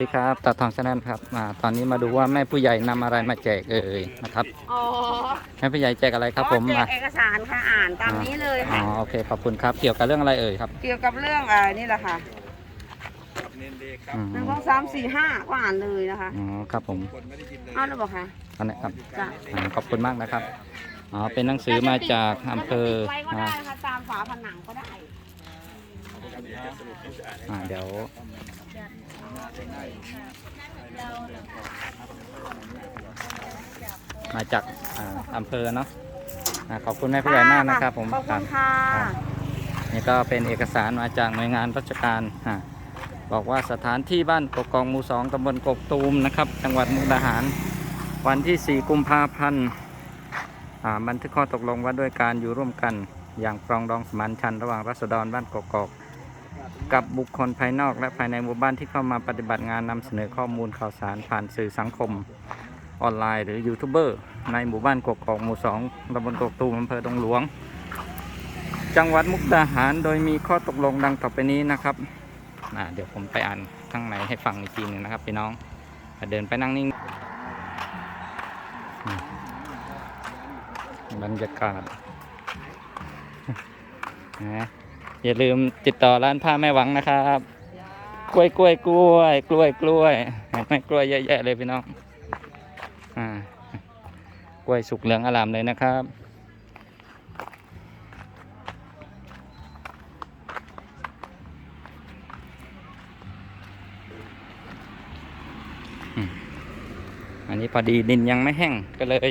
สวัสดีครับตาทองชาแนลครับอ่าตอนนี้มาดูว่าแม่ผู้ใหญ่นำอะไรมาแจกเอ่ยนะครับ อ๋อแม่ผู้ใหญ่แจกอะไรครับผมแจอะกเอกสารค่ะอ่านตามนี้เลยอ๋อค่ะ โอเคขอบคุณครับเกี่ยวกับเรื่องอะไรเอ่ยครับเกี่ยวกับเรื่องอ่านี่แหละค่ะอืมหนึ่งสองสามสี่ห้าก็อ่านเลยนะคะอ๋อครับผมอ้าวแล้วบอกค่ะอันนี้ครับจ้ะอ่าขอบคุณมากนะครับอ๋อเป็นหนังสือมาจากอำเภอจะติดไว้ก็อ่าได้ค่ะตามฝาผนังก็ได้ อ่าเดี๋ยว มาจากอ่าอำเภอเนาะอ่าขอบคุณแม่ผู้ใหญ่มากนะครับ ผมขอบคุณค่ะครับนี่ก็เป็นเอกสารมาจากหน่วยงานราชการอ่าบอกว่าสถานที่บ้านกกองหมู่สองตำบลกกตูมนะครับ จังหวัดมุกดาหาร วันที่ 4 กุมภาพันธ์อ่าบันทึกข้อตกลงว่าด้วยการอยู่ร่วมกัน อย่างปรองดองสมานฉันท์ระหว่างรัษฎรบ้านกกอก กับบุคคลภายนอกและภายในหมู่บ้านที่เข้ามาปฏิบัติงานนำเสนอข้อมูลข่าวสารผ่านสื่อสังคมออนไลน์หรือยูทูบเบอร์ในหมู่บ้านกกอกหมู่สองตำบลกกตูมอำเภอดงหลวง จังหวัดมุกดาหารโดยมีข้อตกลงดังต่อไปนี้นะครับเดี๋ยวผมไปอ่านข้างในให้ฟังอีกทีหนึ่งนะครับพี่น้องเดินไปนั่งนิ่งบรรยากาศนะ อย่าลืมติดต่อร้านผ้าแม่หวังนะครับ กล้วยกล้วยกล้วย กล้วยกล้วยไม่กล้วยเยอะแยะเลยพี่น้องอ่ากล้วยสุกเหลืองอลามเลยนะครับอันนี้พอดีดินยังไม่แห้งก็เลย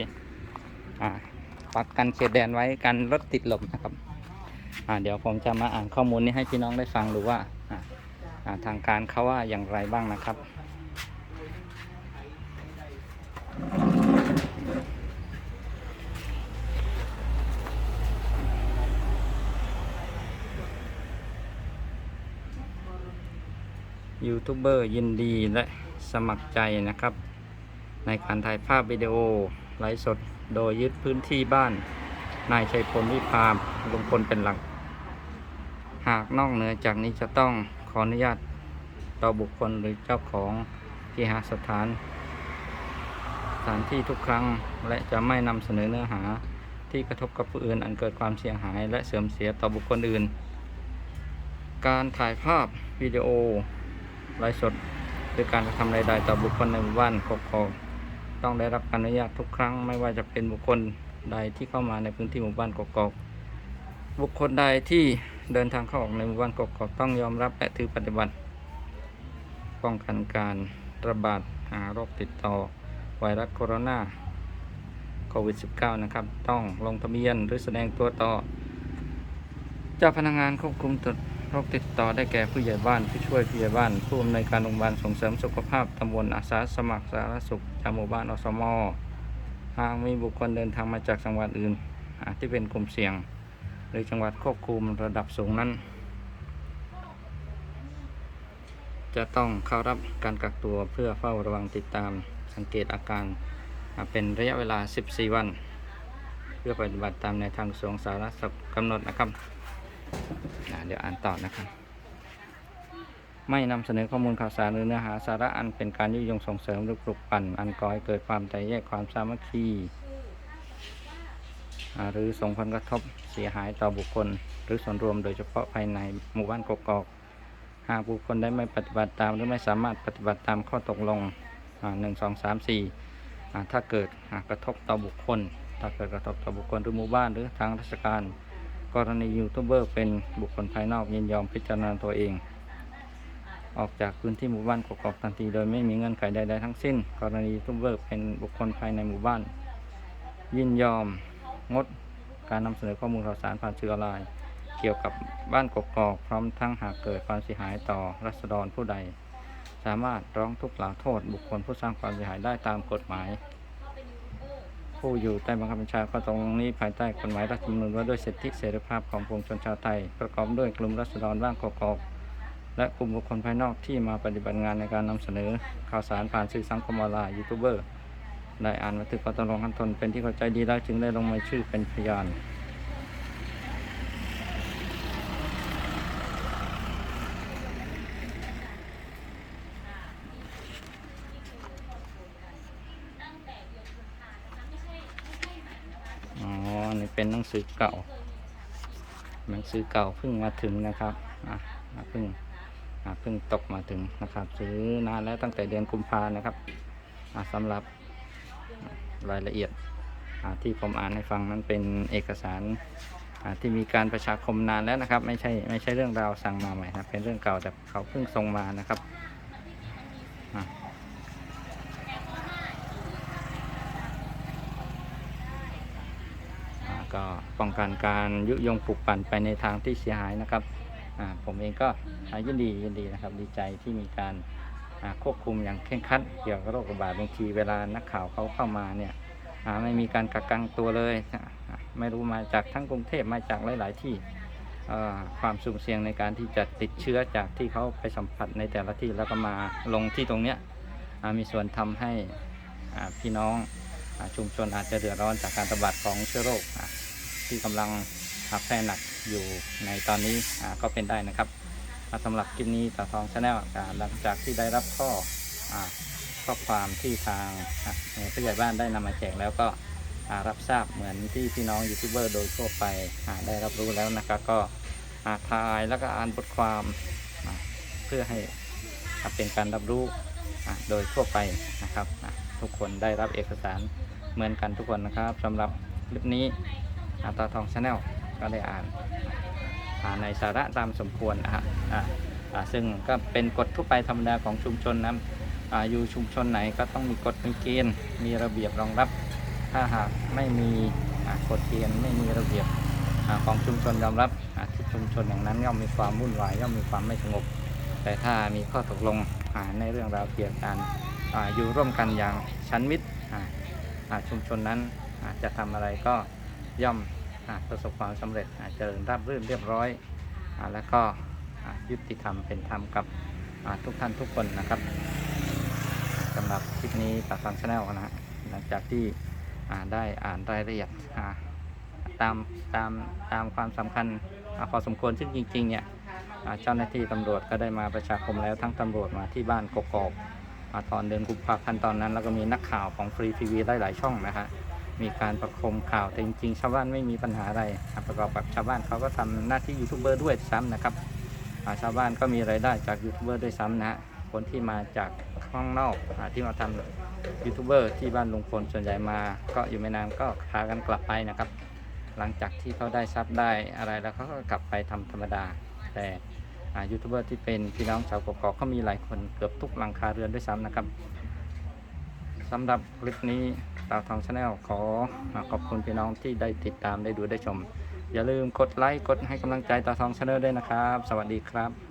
ปักกันเขตแดนไว้กันรถติดลมนะครับ อ่าเดี๋ยวผมจะมาอ่านข้อมูลนี้ให้พี่น้องได้ฟังดูว่าอ่าอ่าทางการเขาว่าอย่างไรบ้างนะครับ ยูทูบเบอร์ยินดีและสมัครใจนะครับ ในการถ่ายภาพวิดีโอไลฟ์สดโดยยึดพื้นที่บ้าน นายชัยพลวิพามลุงพลเป็นหลัก หากนอกเหนือจากนี้จะต้องขออนุญาตต่อบุคคลหรือเจ้าของที่หาสถาน สถานที่ทุกครั้งและจะไม่นำเสนอเนื้อหาที่กระทบกับผู้อื่น อันเกิดความเสียหาย และเสื่อมเสียต่อบุคคลอื่น การถ่ายภาพวิดีโอไลฟ์สดหรือการกระทำใดๆต่อบุคคลในหมู่บ้านกกอกต้องได้รับอนุญาตทุกครั้งไม่ว่าจะเป็นบุคคล ใดที่เข้ามาในพื้นที่หมู่บ้านกกอกบุคคลใดที่เดินทางเข้าออกในหมู่บ้านกกอกต้องยอมรับและถือปฏิบัติ ป้องกันการระบาดหาโรคติดต่อไวรัสโคโรนาโควิด -19 นะครับ ต้องลงทะเบียนหรือแสดงตัวต่อ เจ้าพนักงานควบคุมตรวจโรคติดต่อได้แก่ผู้ใหญ่บ้านผู้ช่วยผู้ใหญ่บ้าน ผู้อำนวยการโรงพยาบาลส่งเสริมสุขภาพตำบลอาสาสมัครสาธารณสุขจากหมู่บ้านอสมอ หากมีบุคคลเดินทางมาจากจังหวัดอื่นที่เป็นกลุ่มเสี่ยง หรือจังหวัดควบคุมระดับสูงนั้น จะต้องเข้ารับการกักตัวเพื่อเฝ้าระวังติดตามสังเกตอาการเป็นระยะเวลา 14 วัน เพื่อปฏิบัติตามในทางกระทรวงสารสุขกำหนดนะครับ เดี๋ยวอ่านต่อนะครับ ไม่นำเสนอข้อมูลข่าวสารหรือเนื้อหาสาระอันเป็นการยุยงส่งเสริมหรือปลุกปั่น อันก่อให้เกิดความแตกแยกความสามัคคีหรือส่งผลกระทบเสียหายต่อบุคคล หรือส่วนรวมโดยเฉพาะภายในหมู่บ้านกกอก หากบุคคลได้ไม่ปฏิบัติตาม หรือไม่สามารถปฏิบัติตามข้อตกลงหนึ่งสองสามสี่ถ้าเกิดกระทบต่อบุคคล ถ้าเกิดกระทบต่อบุคคลหรือหมู่บ้านหรือทางราชการ กรณียูทูบเบอร์เป็นบุคคลภายนอกยินยอมพิจารณาตัวเอง ออกจากพื้นที่หมู่บ้านกกอกทันทีโดยไม่มีเงื่อนไขใดๆทั้งสิ้น กรณียูทูบเบอร์เป็นบุคคลภายในหมู่บ้าน ยินยอมงดการนำเสนอข้อมูลข่าวสารผ่านสื่อออนไลน์ เกี่ยวกับบ้านกกอกพร้อมทั้งหากเกิดความเสียหายต่อรัษฎรผู้ใด สามารถร้องทุกข์กล่าวโทษ บุคคลผู้สร้างความเสียหายได้ตามกฎหมาย ผู้อยู่ใต้บังคับบัญชาข้อตกลงนี้ภายใต้กฎหมายรัฐธรรมนูญว่าด้วยสิทธิเสรีภาพของปวงชนชาวไทย ประกอบด้วยกลุ่มรัษฎรบ้านกกอก และกลุ่มบุคคลภายนอกที่มาปฏิบัติงานในการนำเสนอข่าวสารผ่านสื่อสังคมออนไลน์ยูทูบเบอร์ได้อ่านบันทึกข้อตกลงขั้นตอนเป็นที่เข้าใจดีแล้วจึงได้ลงมาชื่อเป็นพยานอ๋อนี่เป็นหนังสือเก่า หนังสือเก่าเพิ่งมาถึงนะครับ อะเพิ่ง เพิ่งตกมาถึงนะครับ ซื้อนานแล้วตั้งแต่เดือนกุมภานะครับสำหรับรายละเอียดที่ผมอ่านให้ฟังนั้นเป็นเอกสารที่มีการประชาคมนานแล้วนะครับ ไม่ใช่ไม่ใช่เรื่องราวสั่งมาใหม่นะเป็นเรื่องเก่าแต่เขาเพิ่งส่งมานะครับก็ป้องกันการยุยงปลุกปั่นไปในทางที่เสียหายนะครับ ผมเองก็ยินดียินดีนะครับดีใจที่มีการควบคุมอย่างเคร่งครัดเกี่ยวกับโรคระบาดบางทีเวลานักข่าวเขาเข้ามาเนี่ยไม่มีการกักกันตัวเลย ไม่รู้มาจากทั้งกรุงเทพมาจากหลาย ๆ ที่ความสุ่มเสี่ยงในการที่จะติดเชื้อจากที่เขาไปสัมผัสในแต่ละที่แล้วก็มาลงที่ตรงเนี้ยมีส่วนทำให้พี่น้องชุมชนอาจจะเดือดร้อนจากการระบาดของเชื้อโรคที่กำลัง อะแพร่หนักอยู่ในตอนนี้ก็เป็นได้นะครับสำหรับคลิปนี้ตาทองชาแนลหลังจากที่ได้รับข้อข้อความที่ทางอะผู้ใหญ่บ้านได้นำมาแจกแล้วก็รับทราบเหมือนที่พี่น้องยูทูบเบอร์โดยทั่วไปได้รับรู้แล้วนะครับก็อะถ่ายแล้วก็อ่านบทความเพื่อให้เป็นการรับรู้โดยทั่วไปนะครับทุกคนได้รับเอกสารเหมือนกันทุกคนนะครับสำหรับคลิปนี้ตาทองชาแนล ก็ได้อ่านอ่านในสาระตามสมควรนะฮะซึ่งก็เป็นกฎทั่วไปธรรมดาของชุมชนนะอยู่ชุมชนไหนก็ต้องมีกฎมีเกณฑ์มีระเบียบรองรับ ถ้าหากไม่มีกฎเกณฑ์ไม่มีระเบียบของชุมชนยอมรับที่ชุมชนอย่างนั้นย่อมมีความวุ่นวายย่อมมีความไม่สงบ แต่ถ้ามีข้อตกลงในเรื่องราวเกี่ยวกับการอ่าอยู่ร่วมกันอย่างชั้นมิตรชุมชนนั้นจะทำอะไรก็ย่อม ประสบความสำเร็จเจริญราบรื่นเรียบร้อยอแล้วก็ยุติธรรมเป็นธรรมกับทุกท่านทุกคนนะครับสำหรับคลิปนี้ตัดฟังชาแนลนะฮะหลังจากที่ได้อ่านรายละเอียดตามตามตามความสำคัญอพอสมควรซึ่งจริงๆเนี่ยเจ้าหน้าที่ตำรวจก็ได้มาประชาคมแล้วทั้งตำรวจมาที่บ้านกกอกมาตอนเดือนกุมภาพันธ์ตอนนั้น แล้วก็มีนักข่าวของฟรีทีวีได้หลายช่องนะฮะ มีการประคมข่าวแต่จริงๆ ชาวบ้านไม่มีปัญหาอะไรครับประกอบกับชาวบ้านเขาก็ทำหน้าที่ยูทูบเบอร์ด้วยซ้ำนะครับชาวบ้านก็มีรายได้จากยูทูบเบอร์ด้วยซ้ำนะฮะคนที่มาจากข้างนอกอที่มาทำยูทูบเบอร์ที่บ้านลุงพลส่วนใหญ่มาก็อยู่ไม่นานก็พากันกลับไปนะครับ หลังจากที่เขาได้ทรัพย์ได้อะไรแล้วเขาก็กลับไปทำธรรมดา แต่ยูทูบเบอร์ที่เป็นพี่น้องชาวกกอกเขามีหลายคนเกือบทุกหลังคาเรือนด้วยซ้ำนะครับ สำหรับคลิปนี้ตาวทองชาแนลขอขอบคุณพี่น้องที่ได้ติดตามได้ดูได้ชม อย่าลืมกดไลค์กดให้กำลังใจตาวทองชาแนลด้วยนะครับ สวัสดีครับ